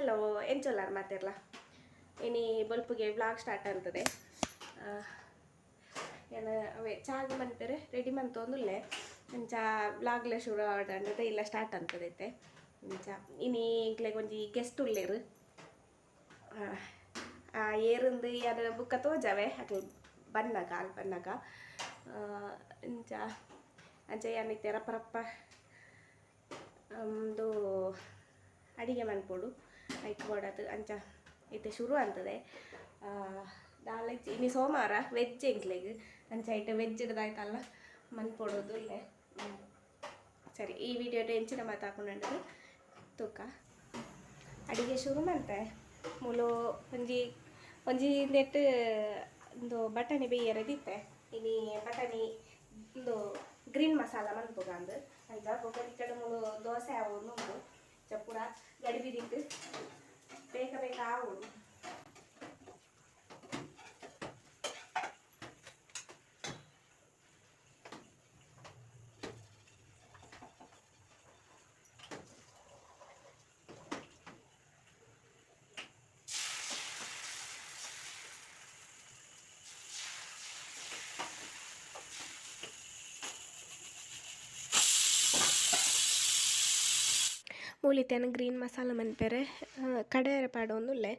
Hello ಎಂಚೊಲ್ಲಾರ ಮಾತಿರಲ್ಲ ಇನಿ ಬಲ್ಪಿಗೆ vlog start ಆಗ್ತದೆ ಏನು, ಅವೇ ಚಾಗ್ ಮಂತಾರೆ ರೆಡಿ ಮಂತೊಂದುಲ್ಲೆ ಇಂಚ ವ್ಲಾಗ್ಲೆ ಶುರು ಆಡಂಡದೆ ಇಲ್ಲ ಸ್ಟಾರ್ಟ್ ಅಂತದೈತೆ ಇಂಚ ಇನಿ ಈಗಲೇ ಒಂಜಿ ಗೆಸ್ಟ್ ಉಳ್ಳೇರು. ಏರಿಂದು ಯಾರು ಬುಕ್ಕ ತೋಜವೆ ಅಕ್ಲೆ ಬನ್ನಗ ಅಲ್ಲಿ ಬನ್ನಗ ಇಂಚ ಅಂಚ ಏನೈತೆ ರಪ್ಪ ರಪ್ಪ ಒಂದು ಅಡಿಗೆ ಮನ್ಪೊಡು ಐಕ್ ಮಾಡೋದು ಅಂಚ ಐತೆ ಶುರು ಅಂತದೆ ದಾಲೆ ಇನಿ ಸೋಮವಾರ ವೆಜ್ ಎಂಕ್ಲೆಗ್ ಅಂಚ ಐತೆ ವೆಜ್ ಇಡ್ದಾಯ್ತಲ್ಲ ಮನ್ಪೊಡೋದು ಇಲ್ಲೇ. ಸರಿ ಈ ವಿಡಿಯೋ ಎಂಚಿನ ಮಾತಾಡ್ಕೊಂಡು ತೂಕ ಅಡಿಗೆ ಶುರು ಮಾಡ್ತೆ ಮುಲು ಒಂಜಿ ಒಂಜಿ ನೆಟ್ ಒಂದು ಬಟಾಣಿ ಬೇಯರದಿತ್ತೆ ಇನಿ ಬಟಾಣಿ ಒಂದು ಗ್ರೀನ್ ಮಸಾಲ ಮನ್ಪುಗ ಅಂದು ಅಂತ ಬೊಕ್ಕ ಕಡೆ ಮುಲು ದೋಸೆ ಆವು ಉಂಡು ಚಪ್ಪುರ ಗಡಿಬಿದಿಟ್ಟು ಬೇಕ ಬೇಗ ಆವೋಡು ഗ്രീൻ ಗ್ರೀನ್ ಮಸಾಲ ಮನ್ಪೆರೆ പാടൊന്നുമില്ലേ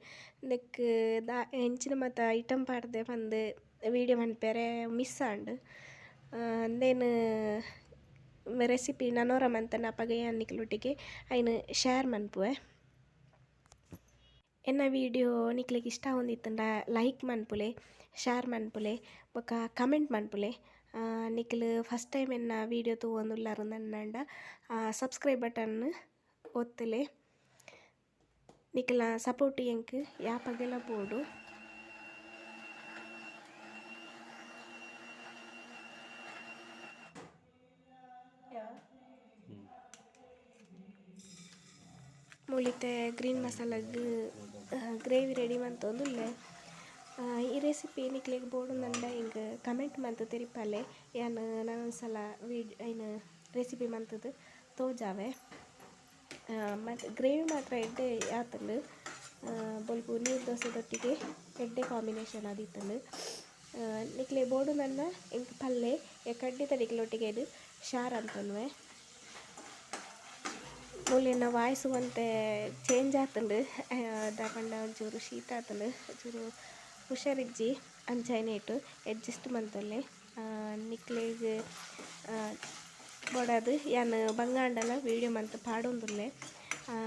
ದಾ ಎಂಚಿನ ಮತ್ತ ಐಟಮ್ ಪಾಡ್ದೆ ಪಂದ್ ವೀಡಿಯೋ ಮನ್ಪೆರೆ ಮಿಸ್ ಆಂಡ್ ಅಂದೇನು ರೆಸಿಪಿ ನನೋರ ಮಂತನ ಅಪಗೆ ಅನ್ನಿಕ್ಲೊಟ್ಟಿಗೆ ಐನು ಶೇರ್ ಮನ್ಪುವೆ. ಎನ್ನ ವಿಡಿಯೋ ನಿಕ್ಲೆಗ್ ಇಷ್ಟ ಹೊಂದಿತ್ತಂಡ ಲೈಕ್ ಮನ್ಪುಲೆ, ಶೇರ್ ಮನ್ಪುಲೆ, ಬೊಕ ಕಮೆಂಟ್ ಮನ್ಪುಲೆ. ನಿಕ್ಲ್ ಫಸ್ಟ್ ಟೈಮ್ ಎನ್ನ ವಿಡಿಯೋ ತೂವೊಂದುಲ್ಲಾರು ನನ್ನಂಡ ಸಬ್ಸ್ಕ್ರೈಬ್ ಬಟನ್ ಒತ್ತಲೆ. ನಿಕ್ಲ ಸಪೋರ್ಟ್ ಎಂಕ್ ಯಾಪಗೆಲ್ಲ ಬೋಡು. ಮೂಲಿತೆ ಗ್ರೀನ್ ಮಸಾಲಾಗ್ ಗ್ರೇವಿ ರೆಡಿ ಮಂತೊಂದುಲ್ಲೆ ಈ ರೆಸಿಪಿ ನಿಕ್ಲೆಗ್ ಬೋಡು ನಂಡ ಹಿಂಗೆ ಕಮೆಂಟ್ ಮಂತ್ ತೆರಿಪಾಲೆ ಯಾನ್ ನಾನೊಂದ್ಸಲ ವೀಡ್ ಐನ್ ರೆಸಿಪಿ ಮಂತದ್ದು ತೋಜಾವೆ. ಮತ್ತು ಗ್ರೇವಿ ಮಾತ್ರ ಎಡ್ಡೆ ಆತಂಡು ಬೊಲ್ಪು ನೀರು ದೋಸೆದೊಟ್ಟಿಗೆ ಎಡ್ಡೆ ಕಾಂಬಿನೇಷನ್ ಆದಿತ್ತಂಡು ನಿಕ್ಲೆ ಬೋಡು ನನ್ನ, ಇಂಕ್ ಪಲ್ಲೆ ಖಂಡಿತ ನಿಕ್ಲೊಟ್ಟಿಗೆ ಇದು ಶಾರ್ ಅಂತನ್ವೆ. ಮೂಲೆನ ವಾಯಿಸುವಂತೆ ಚೇಂಜ್ ಆತಂಡು ದಾಪಂಡ ಒಂಚೂರು ಶೀತ ಆತಂಡು ಒಂಚೂರು ಹುಷಾರಿಜ್ಜಿ ಅಂಚೈನೇಟು ಅಡ್ಜಸ್ಟ್ ಮಂತಲ್ಲಿ ನಿಕ್ಲೆಗ್ ಬೊಡದು ഞാൻ ಬಂಗಾಂಡಲ വീഡിയോ ಮಂತ್ ಪಾಡೊಂದುಲ್ಲೆ.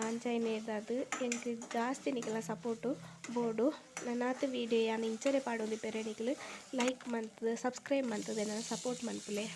ಅಂಚೈನೇದಾದು ಎಂಕ್ ಜಾಸ್ತಿ ನಿಕ್ಲ ಸಪೋರ್ಟು ಬೋಡು. ನನ್ನಾತ್ ವೀಡಿಯೋ ಯಾನ್ ಇಂಚನೆ ಪಾಡೊಂದು ಪೆರೆ ನಿಕ್ಲು ಲೈಕ್ ಮಂತ್ ಸಬ್ಸ್ಕ್ರೈಬ್ ಮಂತದೆ ನನ್ನ ಸಪೋರ್ಟ್ ಮನ್ಪುಲೆ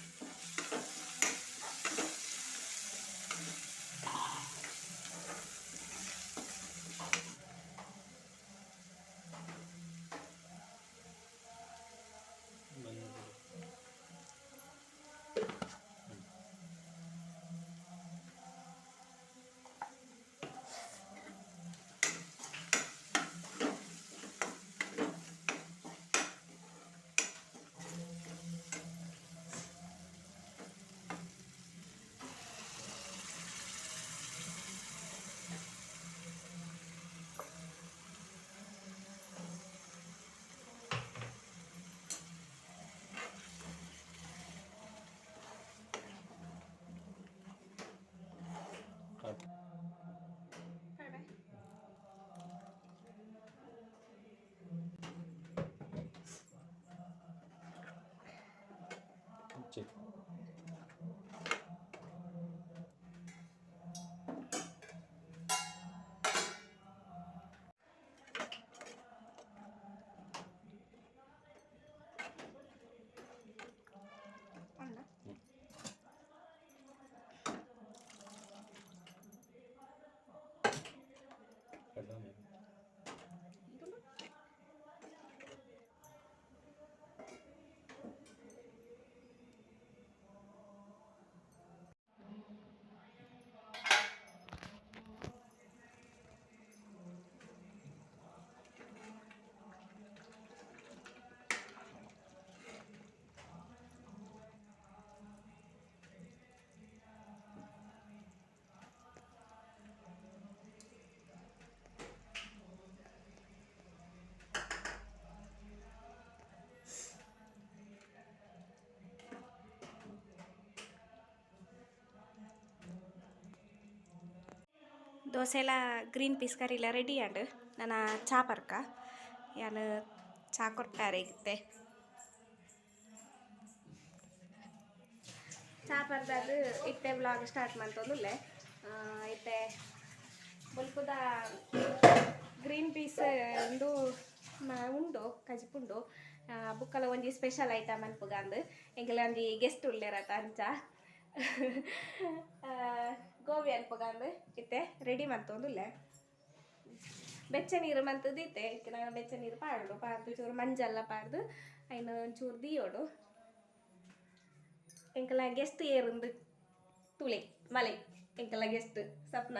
ದೋಸೆ ಎಲ್ಲ ಗ್ರೀನ್ ಪೀಸ್ ಕರಿ ಎಲ್ಲ ರೆಡಿ ಆಂಡ್ ನನ್ನ ಚಾ ಪರ್ಕ. ಯಾನು ಚಾ ಕೊಟ್ಟಾರೆ ಇತ್ತೆ ಚಾ ಪರ್ದಾದ ಇತ್ತೆ ಬ್ಲಾಗ್ ಸ್ಟಾರ್ಟ್ ಮಾಡ್ತಂದುಲ್ಲೆ. ಇತ್ತೆ ಬುಲ್ಕುದ ಗ್ರೀನ್ ಪೀಸ್ ಒಂದು ಉಂಡು, ಕಜಿಪುಂಡು. ಬುಕ್ಕಲ ಒಂಜಿ ಸ್ಪೆಷಲ್ ಐಟಮ್ ಅನ್ಪುಗ ಅಂದ್ ಒಂದು ಒಂಜಿ ಗೆಸ್ಟ್ ಉಳ್ಳೇರತ ಅಂಚ. ಆ, ಗೋಬಿ ಅನ್ಪುಗ ಅಂದ್ ಇತ್ತೆ ರೆಡಿ ಮಂತೊಂದುಲ್ಲೆ ಬೆಚ್ಚ ನೀರು ಮಂತದ್ದು ಇತ್ತೆ ಇಕ್ಕೆ ನಾನು ಬೆಚ್ಚ ನೀರು ಪಾಡು ಪಾಡ್ದು ಚೂರು ಮಂಜಲ್ಲ ಪಾಡ್ದು ಐನು ಒಂಚೂರು ದಿಯೋಡು. ಎಂಕಲ ಗೆಸ್ಟ್ ಏರುಂದು ತುಳಿ ಮಲೆ ಎಂಕಲ ಗೆಸ್ಟ್ ಸಪ್ನ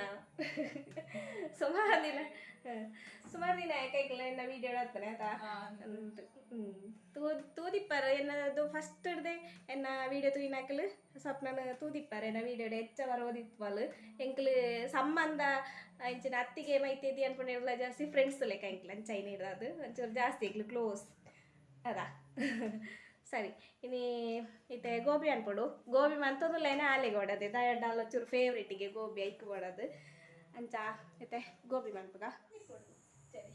ಸುಮಾರು ದಿನ. ಸುಮಾರು ದಿನ ಕೈಕಲ ಎನ್ನ ವೀಡಿಯೋ ಹೇಳ್ತಾನೆ ಹ್ಮ್. ತೂ ತೂದಿಪ್ಪರ ಎನ್ನದು ಫಸ್ಟ್ ಹಿಡ್ದೆ ಎನ್ನ ವೀಡಿಯೋ ತೂಯಿನಾಕಲು ಸ್ವಪ್ನನ ತೂದಿಪ್ಪಾರ ಎನ್ನ ವೀಡಿಯೋ ಹೆಚ್ಚ ಬರೋದಿತ್ವಲ್ ಎಂಕ್ಲು ಸಂಬಂಧ ಇಂಚಿನ ಅತ್ತಿಗೆ ಮೈತೇದಿ ಅನ್ಕೊಂಡಿರಲ್ಲ ಜಾಸ್ತಿ ಫ್ರೆಂಡ್ಸ್ ಲೆಕ್ಕ ಎಂಕ್ಲ ಅಂಚೈನ ಇರೋದು ಒಂಚೂರು ಜಾಸ್ತಿ ಇಕ್ಲು ಕ್ಲೋಸ್ ಅದಾ? ಸರಿ ಇನ್ನು ಇತ್ತೆ ಗೋಬಿ ಅನ್ಪಡು. ಗೋಬಿ ಮಂತದಲ್ಲ ಲೈನ ಆಲೆಗೆ ಹೊಡದೆ ದಯಡ್ಡಲ್ಲ ಚೂರು ಫೇವ್ರೇಟಿಗೆ ಗೋಬಿ ಐಕ್ ಹೊಡದು ಅಂಚ ಇತ್ತೆ ಗೋಬಿ ಮನ್ಪಗ ಸರಿ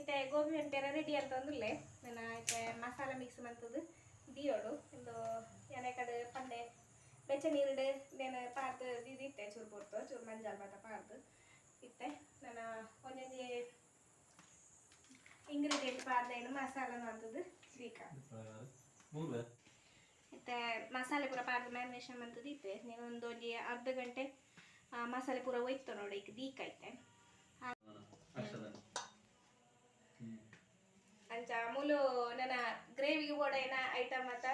ಇತ್ತೆ ಗೋಬಿ ಮಂಟೆರ ರೆಡಿ ಅಂತ ಅಂದುಲ್ಲೆ ನಾನು ಇತ್ತೆ ಮಸಾಲ ಮಿಕ್ಸ್ ಮಂತದ್ದು ದಿಯೋಡು ಇಂದು ಎನೆ ಕಡೆ ಪಂಡೆ, ಬೆಚ್ಚ ನೀರಿಡು, ನೇನು ಪಾರ್ದು ದಿದಿತ್ತೆ ಚೂರು ಪೊರ್ತು ಚೂರು ಮಂಜಾಲ್ ಮಾತ ಪಾರ್ದು. ಇತ್ತೆ, ನಾನು ಒಂದೊಂದು ಇಂಗ್ರೀಡಿಯೆಂಟ್ ಪಾರ್ದೇನು ಮಸಾಲ ಮಾಡ್ತದ್ದು ಸ್ವೀಕ ಮೂರು ಮತ್ತೆ ಮಸಾಲೆ ಪೂರ ಪಾರ್ದು ಮ್ಯಾರಿನೇಷನ್ ಬಂತದ್ದು ಇತ್ತೆ ನೀವು ಒಂದು ಅರ್ಧ ಗಂಟೆ ಆ, ಮಸಾಲೆ ಪೂರ ಒಯ್ತು ನೋಡಿ ಈಗ ದೀಕ್ ಐತೆ ಅಂಚ ಮೂಲು ನನ್ನ ಗ್ರೇವಿಗೆ ಬೋಡ ಏನ ಐಟಮ್ ಮತ್ತ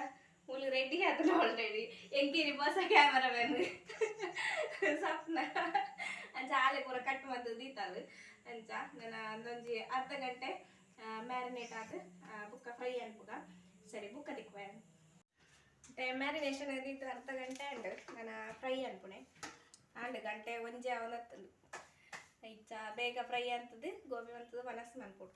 ಮೂಲು ರೆಡಿ ಆದ್ರೆ ಆಲ್ರೆಡಿ ಎಂಕಿರಿ ಹೊಸ ಮ್ಯಾನ್ ಸಪ್ನ ಅಂಚ ಆಲೆ ಪೂರ ಕಟ್ ಬಂದದ್ದು ಇತ್ತು ಅದು ಅಂಚ ನನ್ನ ಅಂದಂಜಿ ಅರ್ಧ ಗಂಟೆ ಮ್ಯಾರಿನೇಟ್ ಆದ ಬುಕ್ಕ ಫ್ರೈ ಅನ್ಪುಗ. ಸರಿ ಬುಕ್ಕ ಮತ್ತೆ ಮ್ಯಾರಿನೇಷನ್ ಅದಿತ್ತು ಅರ್ಧ ಗಂಟೆ ಅಂಡ್ ನಾನು ಫ್ರೈ ಅನ್ಪುಣೆ ಆಂಡ್ ಗಂಟೆ ಒಂಜಿ ಅವನತ್ತದು ಇಚ್ಚ, ಬೇಗ ಫ್ರೈ ಅಂತದ್ದು, ಗೋಬಿ ಅಂತದ್ದು ಮನಸ್ಸು ಮನ್ಪುಡು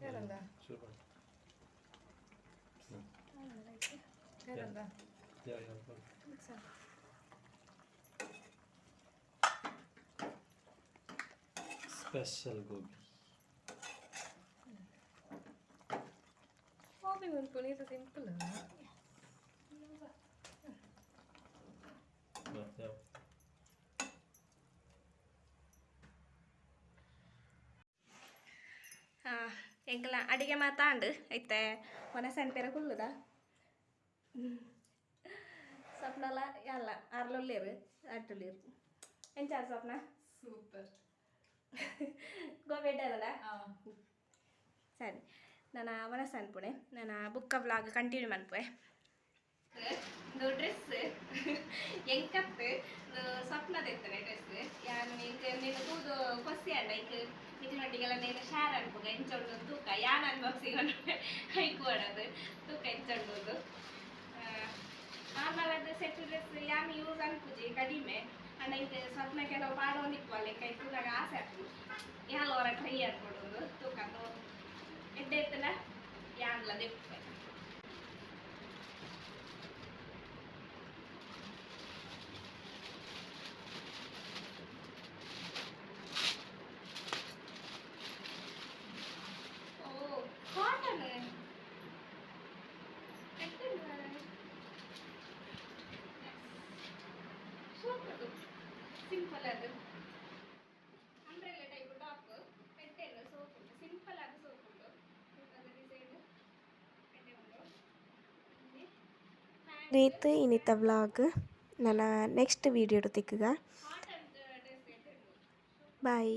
ಯಾರಲ್ಲ ಸೂಪರ್ ಯಾರಲ್ಲ ಯಾ ಯಾ ಸ್ಪೆಷಲ್ ಗೋಬಿ ಗೋಬಿ ಮುನ್ಪುನಿ ಇದು ಸಿಂಪಲ್ ಮತ್ತೆ ಎಂಕಲ ಅಡಿಗೆ ಮಾತಾಂಡು ಐತೆ ಒನ ಸೆಂಟೆರ ಕುಲ್ಲುದ ಸ್ವಪ್ನಲ ಎಲ್ಲ ಅರ್ಲೊಲ್ಲೇರು ಅಟ್ಟುಳ್ಳೇರು ಎಂಚಾರು ಸ್ವಪ್ನ ಸೂಪರ್ ಗೋಬಿ ಅಲ್ಲ ಸರಿ ನಾನು ಮನಸ್ಸು ಅನ್ಪುಣೆ ನಾನು ಬುಕ್ಕ ವ್ಲಾಗ್ ಕಂಟಿನ್ಯೂ ಒಂದು ಡ್ರೆಸ್ ಎಂಕತ್ತು ಸ್ವಪ್ನದ ಇರ್ತಾನೆ ಡ್ರೆಸ್ ಯಾರು ಕೂದು ಅಣ್ಣ ಈಗ ಇಟ್ಲೊಟ್ಟಿಗೆಲ್ಲ ನೇನು ಶಾರ್ ಅನ್ಪುಗ ಎಂಚೊಂಡು ತೂಕ, ಯಾನ್ ಅನ್ಬಾಕ್ಸಿಂಗ್ ಅನ್ಪೆ ಹೈಕ್ ಮಾಡೋದು ತೂಕ ಎಂಚೊಂಡು ನಾರ್ಮಲ್ ಅದು ಸೆಟ್ ಡ್ರೆಸ್ ಯಾನ್ ಯೂಸ್ ಅನ್ಪುಜಿ ಕಡಿಮೆ. ಅಣ್ಣ ಈಗ ಸ್ವಪ್ನಕ್ಕೆ ಕೆಲವು ಪಾಡೋನಿಕ್ವಲ್ಲ ಕೈ ತೂಕಾಗ ಆಸೆ ಆಗ್ತದೆ. ಯಾಲ್ ಅವರ ಟ್ರೈ ಅನ್ಕೊಡೋದು ತೂಕ ಎಡ್ಡೆ ಎತ್ತನ ಯಾನ್ಲ ದೆಪ್ಪೆ. ಸೂಪರ್ ಸಿಂಪಲ್ ಅದು ಅಂಬ್ರೆಲ್ಲ ಟೈಪ್ ಟಾಪ್ ಪೆಟ್ಟೆಲ್ಲ ಸೋಪ್ ಉಂಟು ಸಿಂಪಲ್ ಆದ ಸೋಪ್ ಉಂಟು ಡಿಸೈನ್ ಪೆಟ್ಟೆ ಉಂಟು ಇನ್ನಿತ್ತ ವ್ಲಾಗ್ ನನ್ನ ನೆಕ್ಸ್ಟ್ ವೀಡಿಯೋ ತಿಕ್ಕಗ ಬಾಯ್